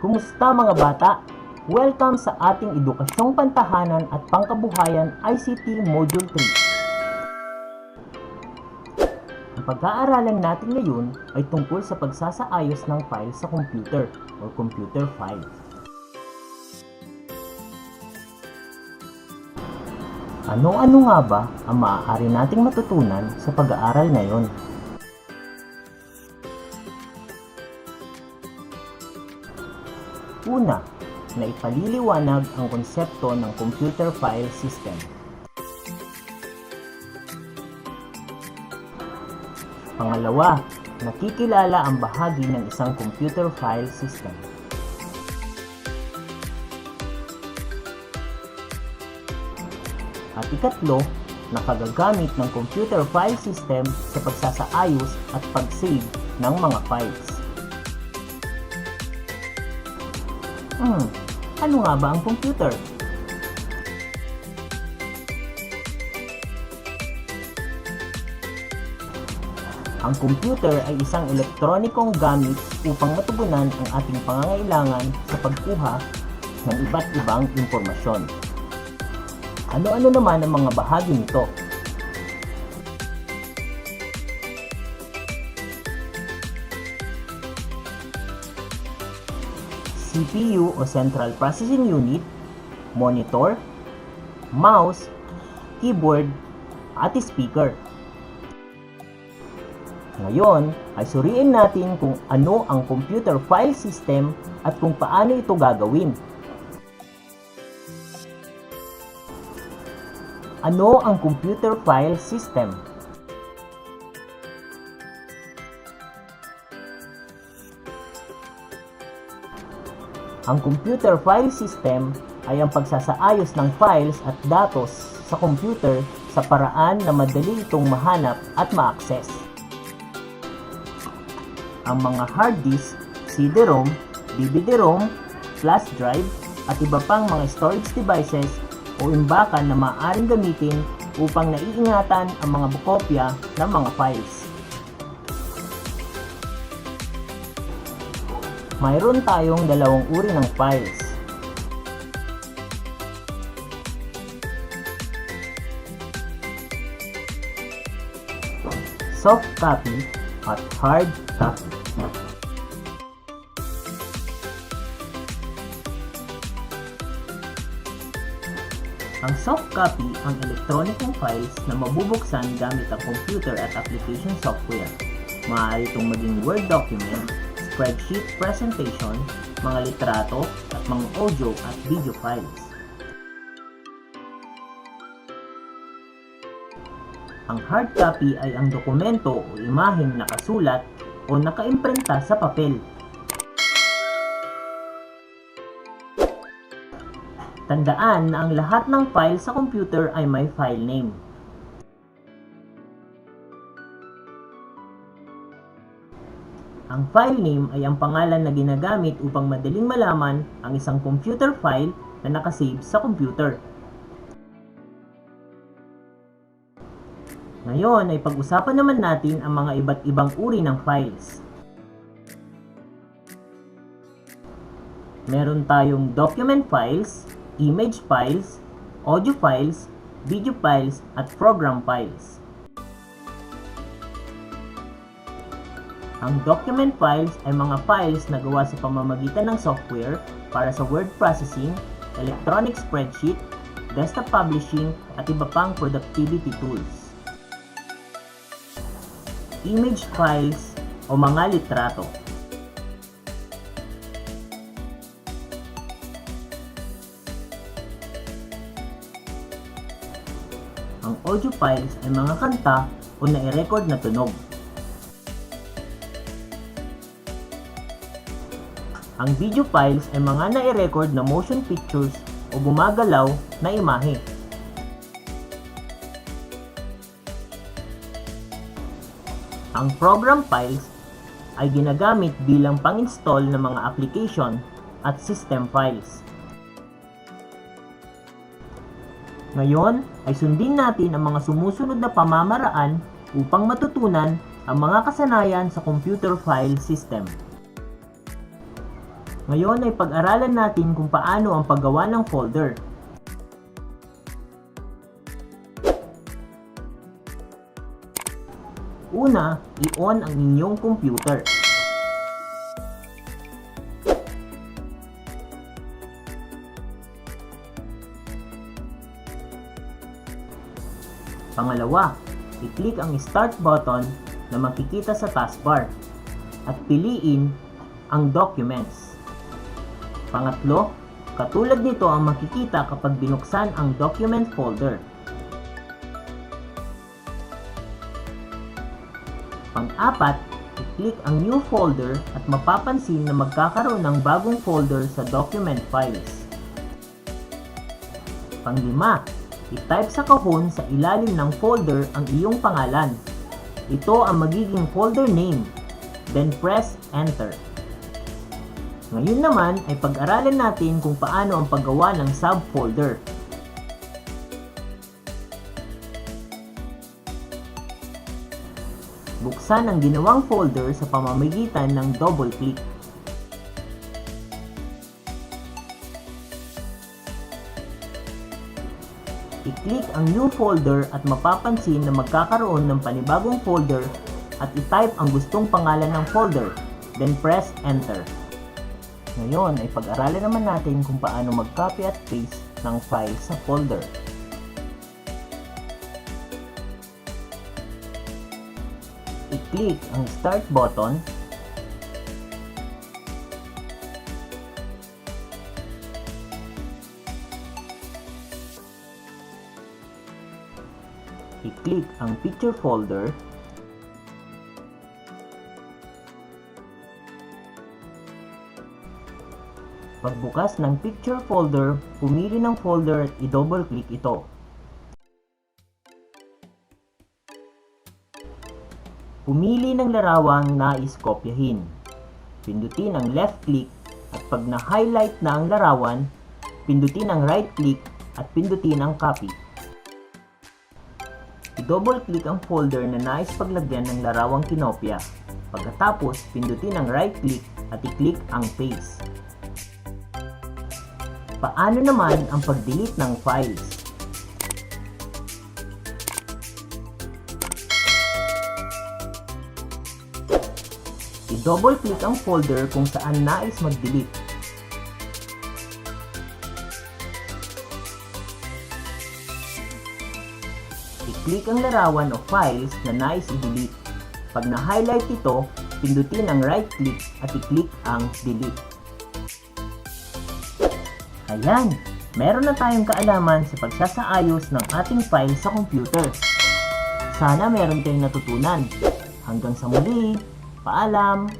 Kumusta mga bata? Welcome sa ating Edukasyong Pantahanan at Pangkabuhayan ICT Module 3. Ang pag-aaralan natin ngayon ay tungkol sa pagsasaayos ng file sa computer or computer file. Ano-ano nga ba ang maaari nating matutunan sa pag-aaral ngayon? Una, na ipaliliwanag ang konsepto ng computer file system. Pangalawa, nakikilala ang bahagi ng isang computer file system. At ikatlo, nakagagamit ng computer file system sa pagsasaayos at pag-save ng mga files. Hmm, ano nga ba ang computer? Ang computer ay isang elektronikong gamit upang matugunan ang ating pangangailangan sa pagkuha ng iba't ibang impormasyon. Ano-ano naman ang mga bahagi nito? CPU o Central Processing Unit, monitor, mouse, keyboard, at speaker. Ngayon ay suriin natin kung ano ang computer file system at kung paano ito gagawin. Ano ang computer file system? Ang computer file system ay ang pagsasaayos ng files at datos sa computer sa paraan na madali itong mahanap at ma-access. Ang mga hard disk, CD-ROM, DVD-ROM, flash drive, at iba pang mga storage devices o imbakan na maaaring gamitin upang naiingatan ang mga kopya ng mga files. Mayroon tayong dalawang uri ng files. Soft copy at hard copy. Ang soft copy ang elektronikong files na mabubuksan gamit ang computer at application software. Maaari itong maging Word document, spreadsheet presentation, mga litrato, at mga audio at video files. Ang hard copy ay ang dokumento o imaheng nakasulat o nakaimprenta sa papel. Tandaan na ang lahat ng file sa computer ay may file name. Ang file name ay ang pangalan na ginagamit upang madaling malaman ang isang computer file na nakasave sa computer. Ngayon ay pag-usapan naman natin ang mga iba't ibang uri ng files. Meron tayong document files, image files, audio files, video files, at program files. Ang document files ay mga files na gawa sa pamamagitan ng software para sa word processing, electronic spreadsheet, desktop publishing, at iba pang productivity tools. Image files o mga litrato. Ang audio files ay mga kanta o nai-record na tunog. Ang video files ay mga nai-record na motion pictures o gumagalaw na imahe. Ang program files ay ginagamit bilang pang-install ng mga application at system files. Ngayon ay sundin natin ang mga sumusunod na pamamaraan upang matutunan ang mga kasanayan sa computer file system. Ngayon ay pag-aralan natin kung paano ang paggawa ng folder. Una, i-on ang inyong computer. Pangalawa, i-click ang Start button na makikita sa taskbar at piliin ang Documents. Pangatlo, katulad nito ang makikita kapag binuksan ang document folder. Pang-apat, i-click ang New Folder at mapapansin na magkakaroon ng bagong folder sa document files. Panglima, i-type sa kahon sa ilalim ng folder ang iyong pangalan. Ito ang magiging folder name. Then press Enter. Ngayon naman ay pag-aralan natin kung paano ang paggawa ng subfolder. Buksan ang ginawang folder sa pamamagitan ng double click. I-click ang new folder at mapapansin na magkakaroon ng panibagong folder at i-type ang gustong pangalan ng folder, then press enter. Ngayon ay pag-aralan naman natin kung paano mag-copy at paste ng file sa folder. I-click ang start button i-click ang picture folder Pagbukas ng picture folder, pumili ng folder at i-double click ito. Pumili ng larawang nais kopyahin. Pindutin ang left click at pag na-highlight na ang larawan, pindutin ang right click at pindutin ang copy. I-double click ang folder na nais paglagyan ng larawang kinopya. Pagkatapos, pindutin ang right click at i-click ang paste. Paano naman ang pag-delete ng files? I-double click ang folder kung saan nais mag-delete. I-click ang larawan o files na nais i-delete. Pag na-highlight ito, pindutin ang right click at i-click ang delete. Ayan, meron na tayong kaalaman sa pagsasaayos ng ating file sa computer. Sana meron kayong natutunan. Hanggang sa muli, paalam!